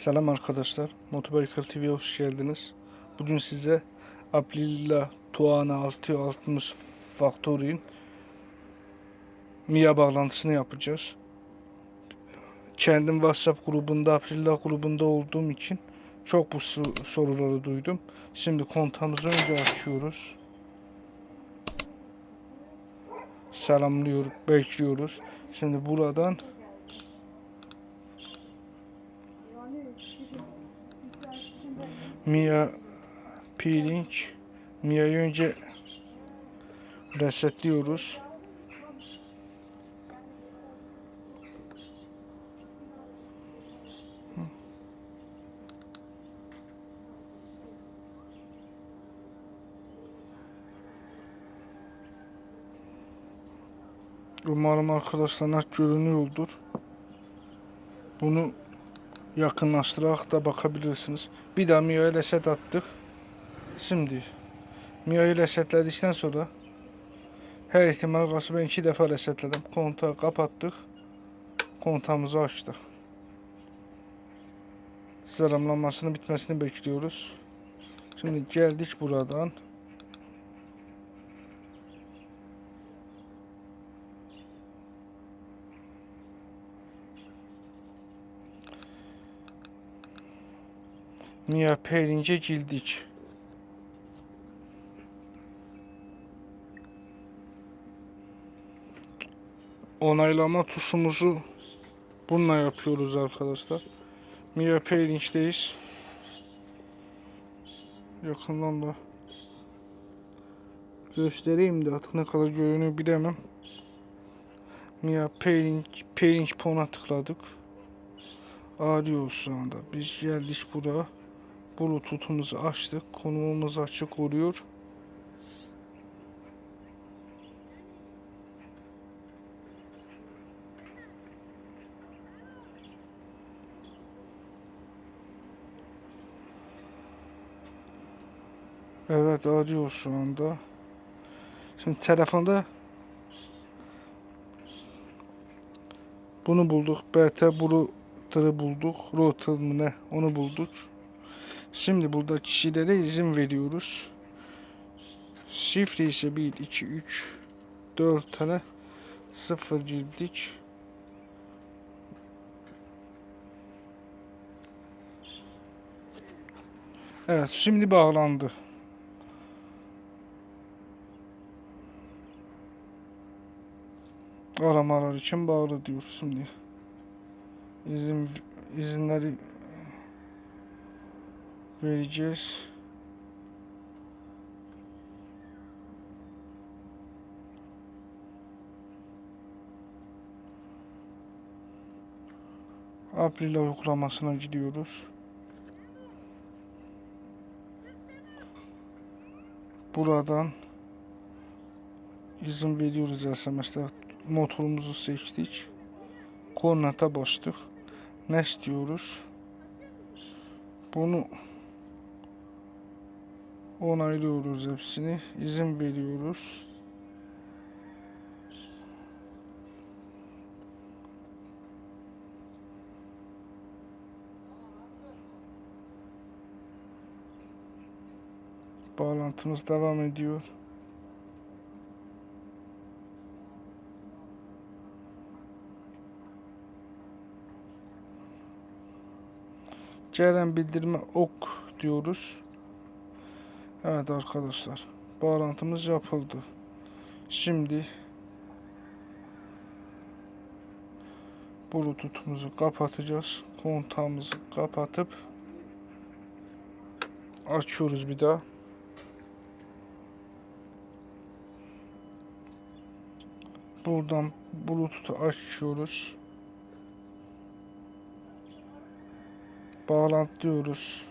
Selam arkadaşlar. Motobiker TV'ye hoş geldiniz. Bugün size Aprilla Tuana 660 Factory'in MIA bağlantısını yapacağız. Kendim WhatsApp grubunda, Aprilla grubunda olduğum için çok bu soruları duydum. Şimdi kontağımızı önce açıyoruz. Selamlıyoruz, bekliyoruz. Şimdi buradan Mia Peeling Mia'yı önce resetliyoruz. Umarım arkadaşlar net görünüyordur. Bunu yakınlaştırarak da bakabilirsiniz. Bir daha Mia'ya reset attık. Şimdi Mia'yı resetledikten sonra her ihtimal karşı ben iki defa resetledim. Kontağı kapattık. Kontağımızı açtık. Sıralanmasının bitmesini bekliyoruz. Şimdi geldik buradan. Mia Pairing'e girdik. Onaylama tuşumuzu bununla yapıyoruz arkadaşlar. Mia Pairing'deyiz. Yakından da göstereyim de artık ne kadar görünüyor bilemem. Mia Pairing, Pairing Phone'a tıkladık. Arıyoruz şu anda. Biz geldik buraya. Bluetooth'umuzu açtık. Konumumuz açık oluyor. Evet arıyor şu anda. Şimdi telefonda bunu bulduk. BT router'ı bulduk. Router mı ne? Onu bulduk. Şimdi burada kişilere izin veriyoruz. Şifre ise 1, 2, 3, 4 tane 0 girdik. Evet şimdi bağlandı. Aramalar için bağlı diyor şimdi. İzin izinleri vereceğiz. April uygulamasına gidiyoruz. Buradan izin veriyoruz SMS'de. Motorumuzu seçtik. Kornata bastık. Ne istiyoruz? Bunu onaylıyoruz hepsini. İzin veriyoruz. Bağlantımız devam ediyor. Ceren bildirme ok diyoruz. Evet arkadaşlar. Bağlantımız yapıldı. Şimdi Bluetooth'umuzu kapatacağız. Kontağımızı kapatıp açıyoruz bir daha. Buradan Bluetooth'u açıyoruz. Bağlantı diyoruz.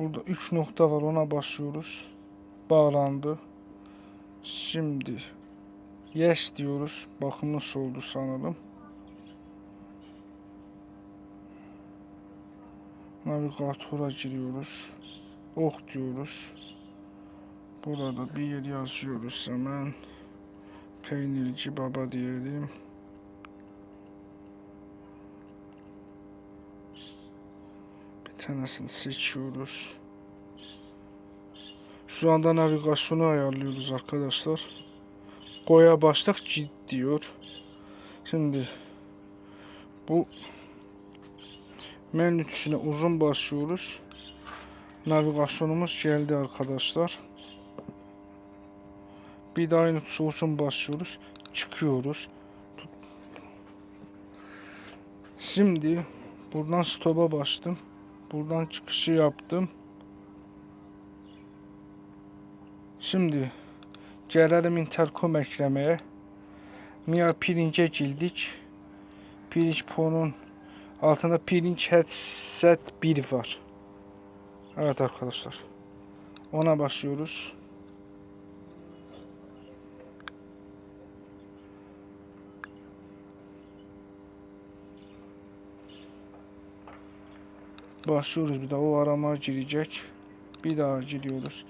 Burada 3 nokta var ona basıyoruz. Bağlandı. Şimdi yes diyoruz. Bakın nasıl oldu sanırım. Navigatöre giriyoruz. Ok diyoruz. Burada bir yer yazıyoruz hemen. Peynirci baba diyelim. Tanesini seçiyoruz. Şu anda navigasyonu ayarlıyoruz arkadaşlar. Koya başlık cilt diyor. Şimdi bu menü uzun basıyoruz. Navigasyonumuz geldi arkadaşlar. Bir daha aynı uzun basıyoruz. Çıkıyoruz. Şimdi buradan stop'a bastım. Buradan çıkışı yaptım. Şimdi gelelim interkom eklemeye. Mia pirince girdik. Pirinç ponun altında pirinç headset 1 var. Evet arkadaşlar. Ona başlıyoruz. Başlıyoruz bir daha o arama girecek. Bir daha giriyoruz.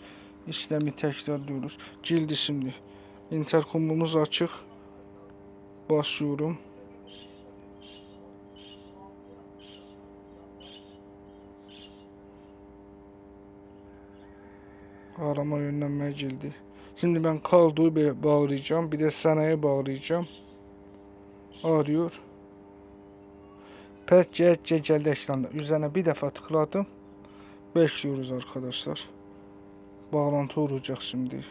İşlemi tekrarlıyoruz. Cildi şimdi. Interkomumuz açık. Başlıyorum. Arama yönlenme cildi. Şimdi ben be- bağlayacağım. Bir de sanayi bağlayacağım. Arıyor. Geldi ekranda. Üzerine bir defa tıkladım. Bekliyoruz arkadaşlar. Bağlantı olacak şimdi.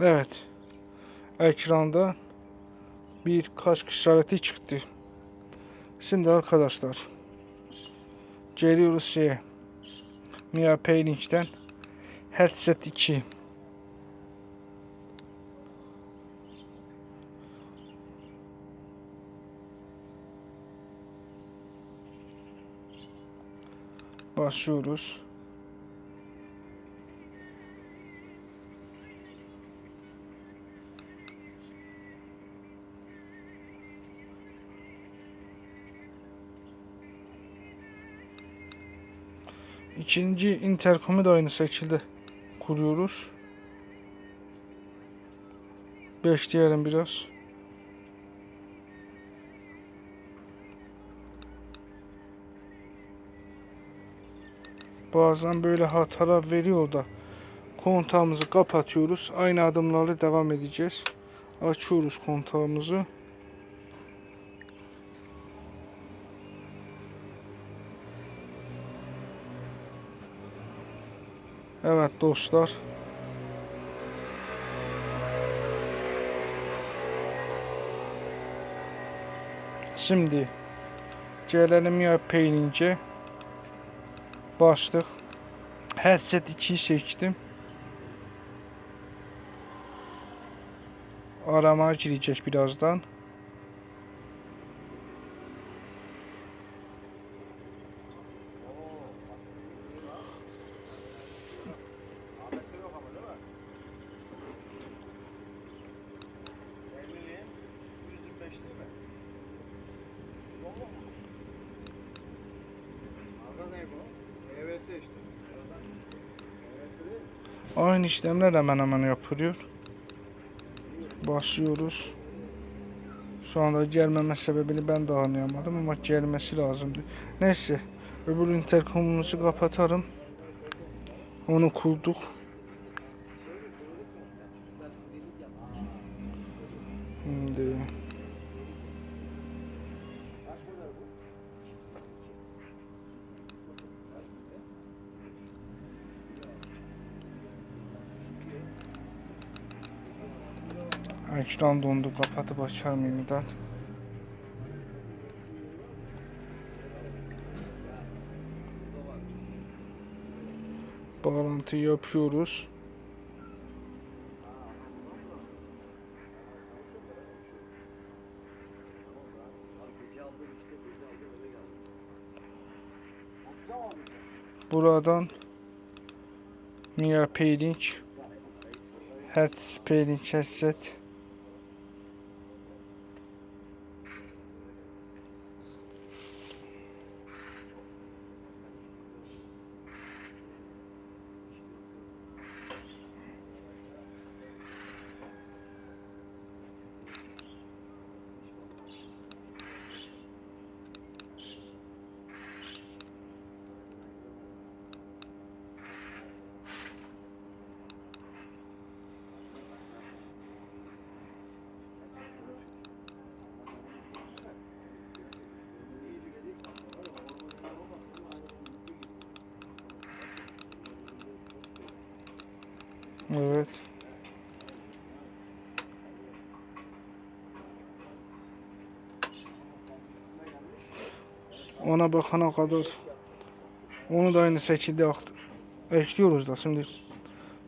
Evet. Ekranda bir kask işareti çıktı. Şimdi arkadaşlar geliyoruz şeye. Mia Payling'den Headset 2. Başlıyoruz. İkinci interkomu da aynı şekilde kuruyoruz. Bekleyelim biraz. Bazen böyle hatalar veriyor da kontağımızı kapatıyoruz. Aynı adımlarla devam edeceğiz. Açıyoruz kontağımızı. Evet dostlar. Şimdi gelelim ya peynince. Başlık. Headset 2'yi seçtim. Arama girecek birazdan. Aynı işlemler hemen hemen yapılıyor. Başlıyoruz. Şu anda gelmeme sebebini ben de anlayamadım ama gelmesi lazımdı. Neyse. Öbür interkomumuzu kapatalım. Onu kurduk. Şimdi ekran dondu kapatıp açarım yeniden. Bağlantı yapıyoruz. Hafize mi aldın sen? Buradan Mia Payling Hertz Payling headset Evet. Ona bakana kadar onu da aynı şekilde ekliyoruz da şimdi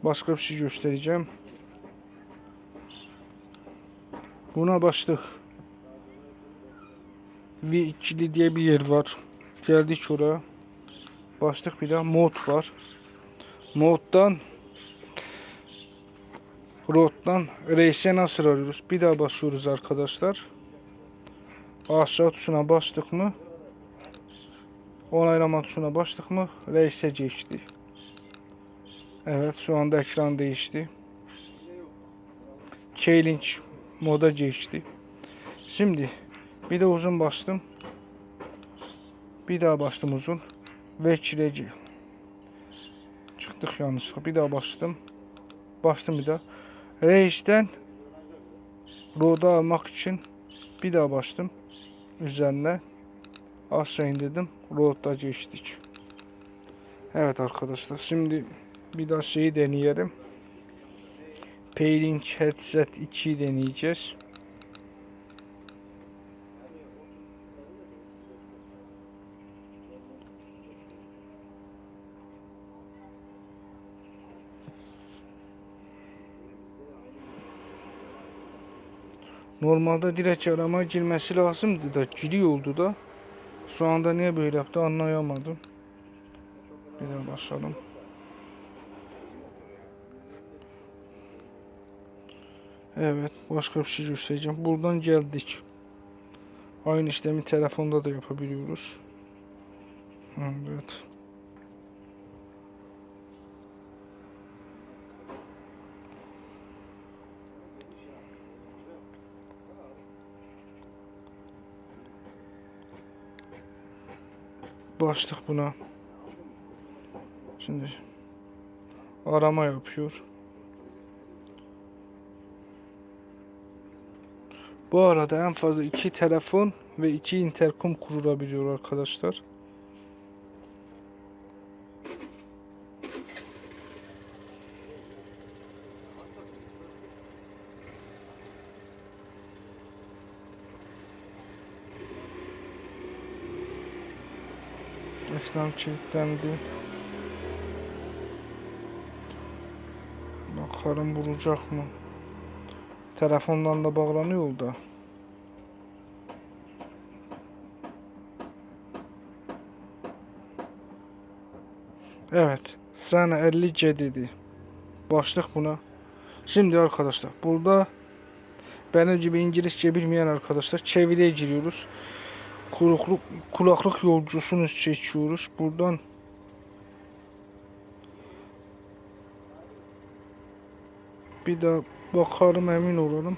başka bir şey göstereceğim. Buna başlık. V2'li diye bir yer var. Geldik oraya. Başlık bir de mod var. Moddan Road'dan Race'e nasıl arıyoruz? Bir daha basıyoruz arkadaşlar. Aşağı tuşuna bastık mı? Onaylama tuşuna bastık mı? Race'e geçti. Evet şu anda ekran değişti. Challenge moda geçti. Şimdi bir de uzun bastım. Bir daha bastım uzun. Ve. Çıktık yanlışlıkla. Bir daha bastım. Bastım bir daha. Reis'ten roda almak için bir daha bastım. Üzerine aşağı indirdim. Road'da geçtik. Evet arkadaşlar. Şimdi bir daha şeyi deneyelim. Pairing Headset 2'yi deneyeceğiz. Normalde direkt arama girmesi lazımdı da giriyordu da. Şu anda niye böyle yaptı anlayamadım. Bir daha başlayalım. Evet başka bir şey göstereceğim. Buradan geldik. Aynı işlemi telefonda da yapabiliyoruz. Evet. Başlık buna. Şimdi arama yapıyor. Bu arada en fazla iki telefon ve iki interkom kurulabiliyor arkadaşlar. Ekran kilitlendi. Bakalım vuracak mı? Telefondan da bağlanıyor da. Evet. Sana 50C dedi. Başlık buna. Şimdi arkadaşlar burada benim gibi İngilizce bilmeyen arkadaşlar çeviriye giriyoruz. Kulakluk, kulaklık yolcusunu seçiyoruz. Buradan bir daha bakalım emin olalım.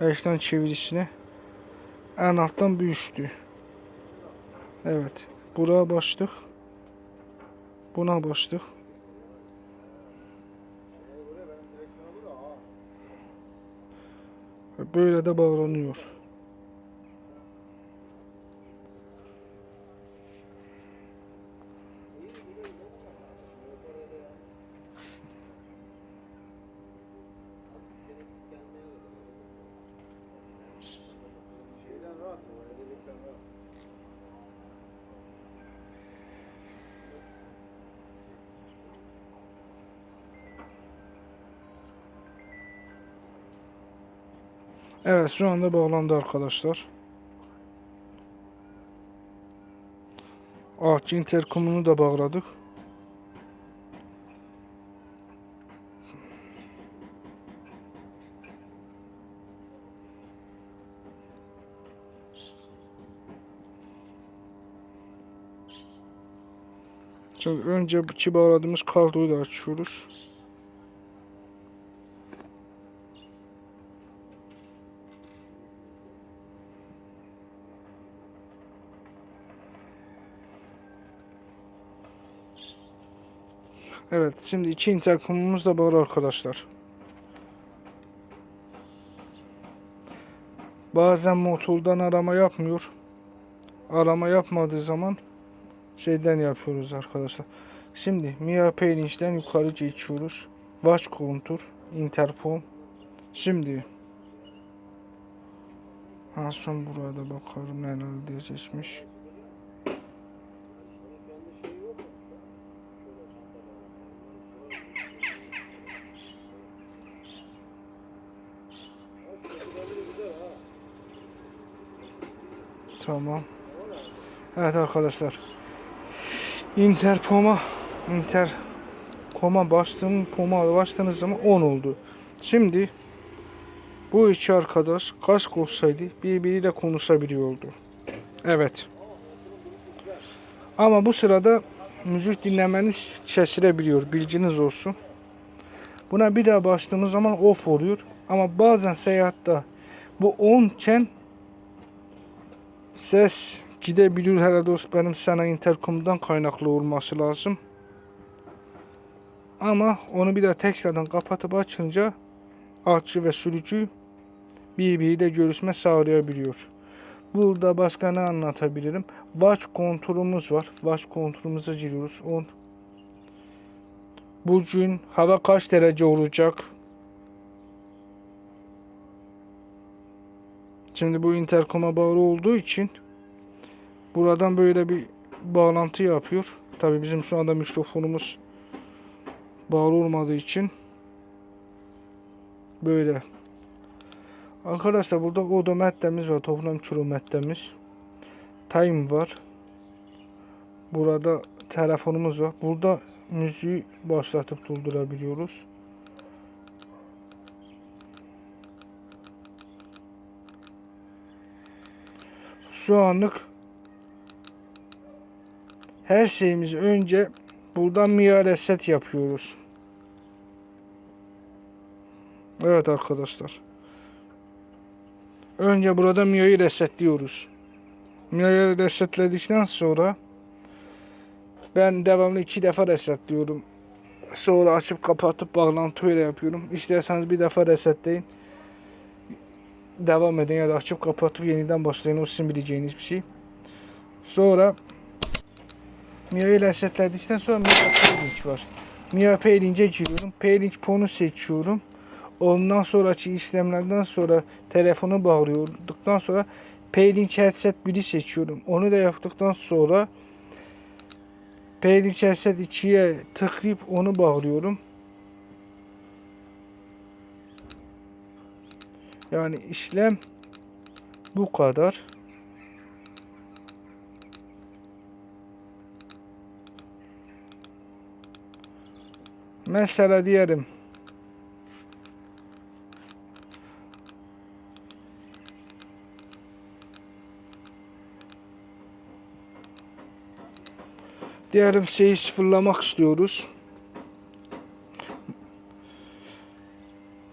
Ekran çevirisine en alttan bir üçtü. Evet. Buraya başlık. Buna başlık. Böyle de bağlanıyor. Evet şu anda bağlandı arkadaşlar. Ağaç interkomunu da bağladık. Şimdi önce bu bağladığımız kabloyu da açıyoruz. Evet, şimdi iki interkomumuz da bağlı arkadaşlar. Bazen motordan arama yapmıyor. Arama yapmadığı zaman şeyden yapıyoruz arkadaşlar. Şimdi Mia Paylinch'ten yukarı geçiyoruz. Watch Contour, Interpom. Şimdi Ha son burada bakalım neler diye seçmiş. Kendi şeyi yok mu? Şöyle çantalar. Ha, şu şekilleri güzel ha. Tamam. Evet arkadaşlar. Interpom'a Intercom'a bastığım Pom'a bastığınız zaman 10 oldu. Şimdi bu iki arkadaş kask olsaydı birbiriyle konuşabiliyordu. Evet. Ama bu sırada müzik dinlemeniz kesilebiliyor. Bilginiz olsun. Buna bir daha bastığımız zaman off oluyor. Ama bazen seyahatte bu 10 iken Ses gidebilir herhalde dost benim sana intercom'dan kaynaklı olması lazım. Ama onu bir daha tekrardan kapatıp açınca açıcı ve sürücü birbiriyle görüşme sağlayabiliyor. Burada başka ne anlatabilirim? Watch kontrolümüz var. Watch kontrolümüze giriyoruz. 10. Bugün hava kaç derece olacak? Şimdi bu intercom'a bağlı olduğu için buradan böyle bir bağlantı yapıyor. Tabi bizim şu anda mikrofonumuz bağlı olmadığı için böyle. Arkadaşlar burada odometremiz var. Toplam kilometremiz. Time var. Burada telefonumuz var. Burada müziği başlatıp durdurabiliyoruz. Şu anlık her şeyimizi önce buradan Mia Reset yapıyoruz. Evet arkadaşlar. Önce burada Mia'yı resetliyoruz. Mia'yı resetledikten sonra ben devamlı iki defa resetliyorum. Sonra açıp kapatıp bağlantı öyle yapıyorum. İsterseniz bir defa resetleyin. Devam edin ya da açıp kapatıp yeniden başlayın. O sizin bileceğiniz bir şey. Sonra Mia'yı resetledikten sonra Mia Paylinch var. Mia Paylinch'e giriyorum. Paylinch ponu seçiyorum. Ondan sonraki işlemlerden sonra telefonu bağlıyorduktan sonra Paylinch headset 1'i seçiyorum. Onu da yaptıktan sonra Paylinch headset 2'ye tıklayıp onu bağlıyorum. Yani işlem bu kadar. Mesela diyelim Diyelim şeyi sıfırlamak istiyoruz.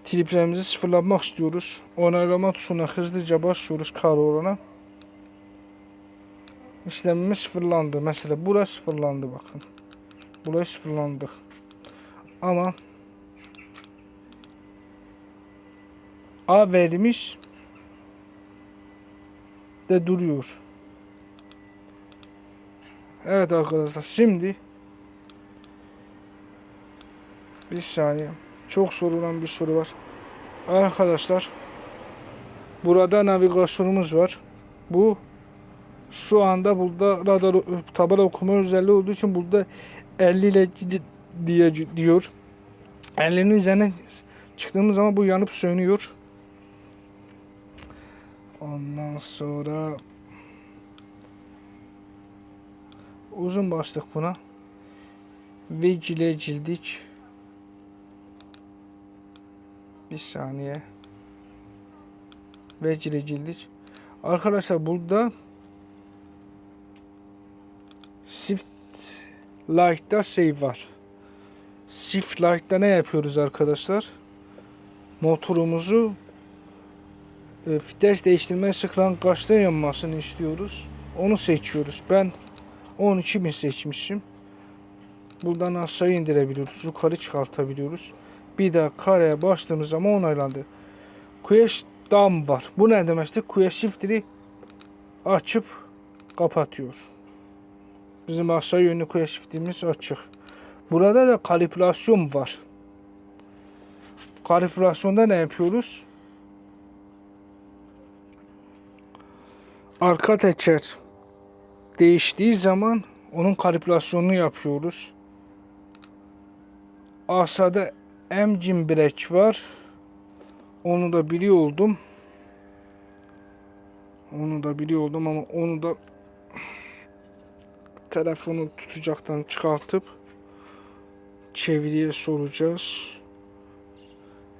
Triplerimizi sıfırlamak istiyoruz. Onaylama tuşuna hızlıca basıyoruz kar olana. İşlemimiz sıfırlandı. Mesela burası sıfırlandı bakın. Burası sıfırlandı. Ama A vermiş de duruyor. Evet arkadaşlar şimdi bir saniye çok sorulan bir soru var. Arkadaşlar burada navigasyonumuz var. Bu şu anda burada radar tabela okuma özelliği olduğu için burada 50 ile diye diyor. 50'nin üzerine çıktığımız zaman bu yanıp sönüyor. Ondan sonra uzun bastık buna. Ve cile cildik. Bir saniye. Ve cile cildik. Arkadaşlar burada Shift Light'ta şey var. Shift Light'ta ne yapıyoruz arkadaşlar? Motorumuzu e, vites değiştirme sıkran kaçta yanmasını istiyoruz. Onu seçiyoruz. Ben 12.000 seçmişim. Buradan aşağı indirebiliyoruz. Yukarı çıkartabiliyoruz. Bir daha kareye bastığımız zaman onaylandı. Quest Down var. Bu ne demektir? Quest Shifter'ı açıp kapatıyor. Bizim aşağı yönlü kule shiftimiz açık. Burada da kalibrasyon var. Kalibrasyonda ne yapıyoruz? Arka teker değiştiği zaman onun kalibrasyonunu yapıyoruz. Aşağıda emcim brek var. Onu da biliyor oldum. Onu da biliyor oldum ama onu da telefonu tutacaktan çıkartıp çeviriye soracağız.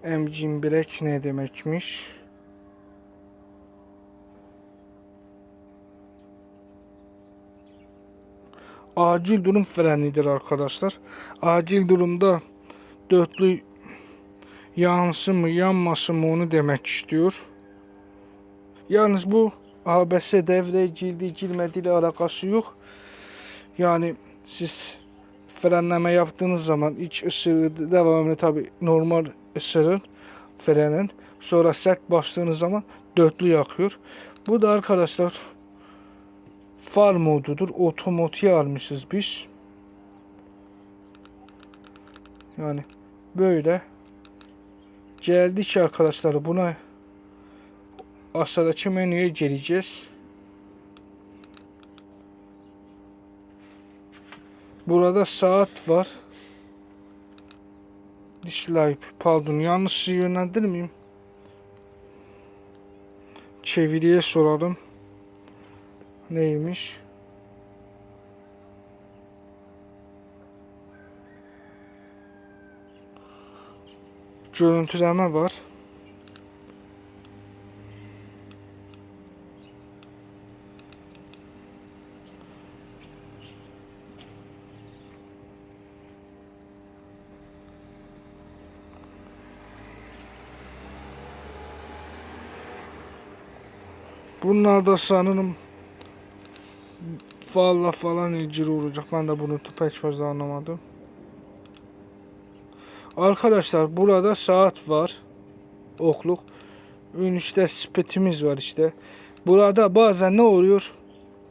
Emcim brek ne demekmiş? acil durum frenidir arkadaşlar. Acil durumda dörtlü yansın mı yanmasın mı onu demek istiyor. Yalnız bu ABS devreye girdi girmedi ile alakası yok. Yani siz frenleme yaptığınız zaman iç ısığı devamlı tabi normal ısırır frenin. Sonra sert bastığınız zaman dörtlü yakıyor. Bu da arkadaşlar far modudur. Otomotiğe almışız biz. Yani böyle geldik arkadaşlar buna aşağıdaki menüye geleceğiz. Burada saat var. Display pardon yanlış yönlendirmeyeyim. Çeviriye soralım. Neymiş? Görüntüleme var. Bunlar da sanırım Valla falan ilgili olacak. Ben de bunu pek fazla anlamadım. Arkadaşlar burada saat var. Okluk. Ünüşte spetimiz var işte. Burada bazen ne oluyor?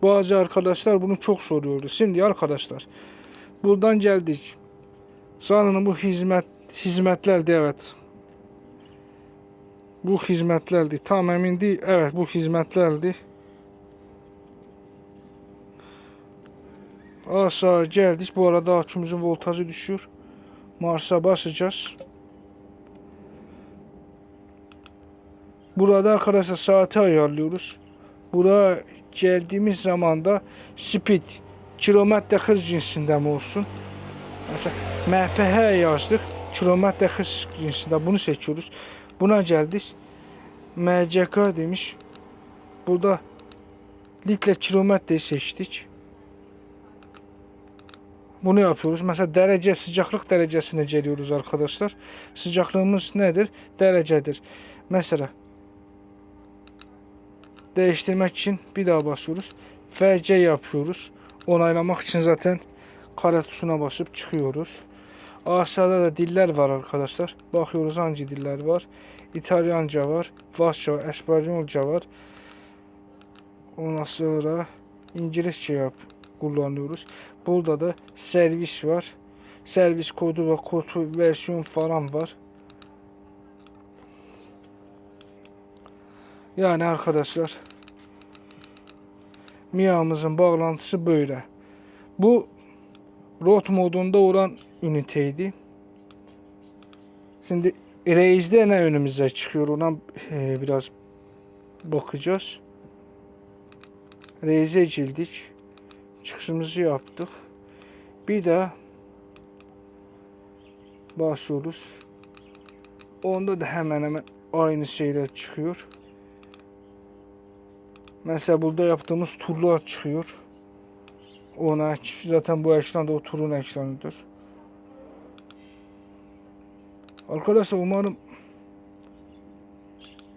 Bazı arkadaşlar bunu çok soruyordu. Şimdi arkadaşlar buradan geldik. Sanırım bu hizmet hizmetlerdi evet. Bu hizmetlerdi. Tam emin değil. Evet bu hizmetlerdi. Aşağı geldik. Bu arada akümüzün voltajı düşüyor. Mars'a basacağız. Burada arkadaşlar saati ayarlıyoruz. Buraya geldiğimiz zaman da speed kilometre hız cinsinden mi olsun? Mesela MPH yazdık. Kilometre hız cinsinden bunu seçiyoruz. Buna geldik. MCK demiş. Burada litre kilometreyi seçtik. Bunu yapıyoruz. Mesela derece sıcaklık derecesine geliyoruz arkadaşlar. Sıcaklığımız nedir? Derecedir. Mesela değiştirmek için bir daha basıyoruz. FC yapıyoruz. Onaylamak için zaten kare tuşuna basıp çıkıyoruz. Aşağıda da diller var arkadaşlar. Bakıyoruz hangi diller var. İtalyanca var. Farsça var. Espanyolca var. Ondan sonra İngilizce yap kullanıyoruz. Burada da servis var. Servis kodu ve kodu versiyon falan var. Yani arkadaşlar Mia'mızın bağlantısı böyle. Bu rot modunda olan üniteydi. Şimdi Reis'de ne önümüze çıkıyor ona e, biraz bakacağız. Reis'e cildik. Çıkışımızı yaptık. Bir de başlıyoruz. Onda da hemen hemen aynı şeyler çıkıyor. Mesela burada yaptığımız turlar çıkıyor. Ona zaten bu ekran da o turun ekranıdır. Arkadaşlar umarım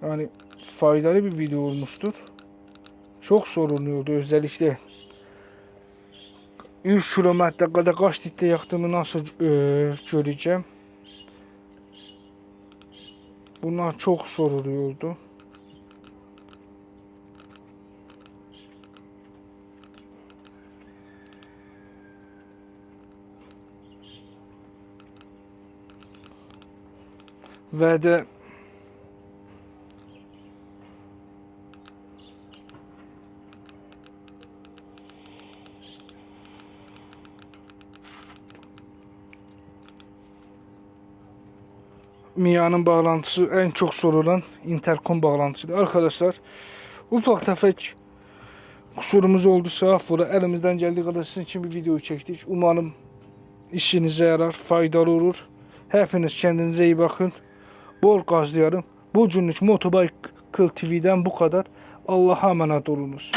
yani faydalı bir video olmuştur. Çok soruluyordu özellikle 3 kilometre kadar kaç litre yaktığımı nasıl e, göreceğim? Buna çok soruluyordu. Ve de Mia'nın bağlantısı en çok sorulan interkom bağlantısıdır. Arkadaşlar ufak tefek kusurumuz oldusa affola. Elimizden geldiği kadar sizin için bir video çektik. Umarım işinize yarar, faydalı olur. Hepiniz kendinize iyi bakın. Bol gazlayalım. Bugünlük Motobike Kıl TV'den bu kadar. Allah'a emanet olunuz.